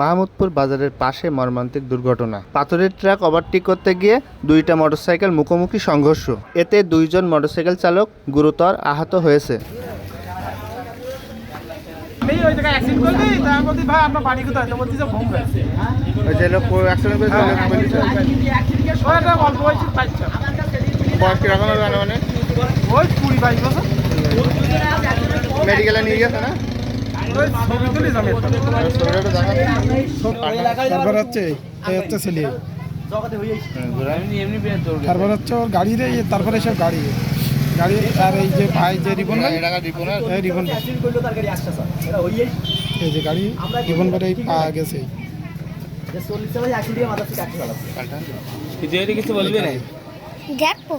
মাহমুদপুর বাজারের পাশে মর্মান্তিক দুর্ঘটনা। পাথরের ট্রাক ওভারটেক করতে গিয়ে দুইটা মোটরসাইকেল মুখোমুখি সংঘর্ষ। এতে দুইজন মোটরসাইকেল চালক গুরুতর আহত হয়েছে। হ্যাঁ, বাইশ বছর। মেডিকেলে নিয়ে গেছে না? তারপর হচ্ছে হচ্ছে ছেলে। তারপর হচ্ছে ওর গাড়ি রে তারপরে সব গাড়ি। গাড়ি আর এই যে ভাই যে রিবন রিবন ভাই। এই যে গাড়ি রিবন ভাই পা গেছে। কিছু বলবি না? দেখব।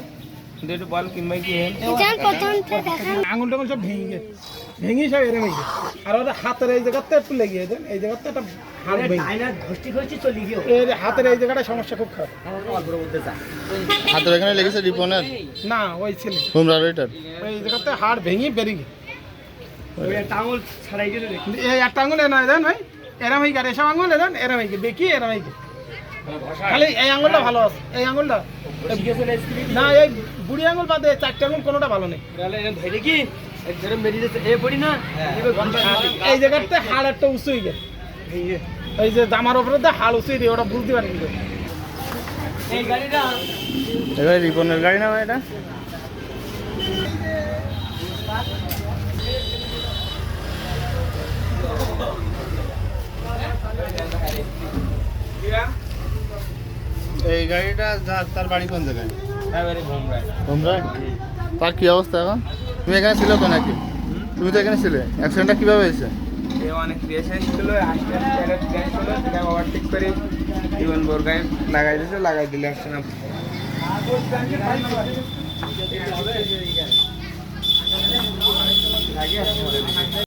বল কিংবা কি? আঙুল টাঙুল সব ভেঙে ভেঙে সব এরম হয়েছে আর ওদের হাতের এই জায়গাতে একটু লেগে এই জায়গাতে একটা হাত ভেঙে। এর হাতের এই জায়গাটা সমস্যা খুব খারাপ। হাতের এখানে লেগেছে রিপনের? না ওই ছেলে। হুমরা রইটার। ওই জায়গাতে হাড় ভেঙে বেরিয়ে এই একটা আঙুল এ দেন ভাই। এরম হয়ে গেছে এসব আঙুল দেন এরম হয়ে গেছে। বেকি এরম হয়ে গেছে। খালি এই আঙুলটা ভালো আছে এই আঙুলটা। না এই বুড়ি আঙুল বাদে চারটে আঙুল কোনোটা ভালো নেই। এই জায়গাতে হাড় একটা উঁচু হয়ে গেছে। এই যে। জামার উপরে দিয়ে হাড় উঁচু দিয়ে ওটা বুঝতে পারি এবার রিপনের গাড়ি না এটা? এই গাড়িটা যা- তার বাড়ি কোন জায়গায়? এবারে ভোমরায় তার কি অবস্থা এখন? তুমি এখানে ছিলে তো নাকি? তুমি তো এখানে ছিলে। অ্যাক্সিডেন্টটা কীভাবে হয়েছে? অনেক রেস এসেছিল, আসতে আসতে করে জীবন বোরগায় লাগাই দিয়েছে, লাগাই দিলে একশো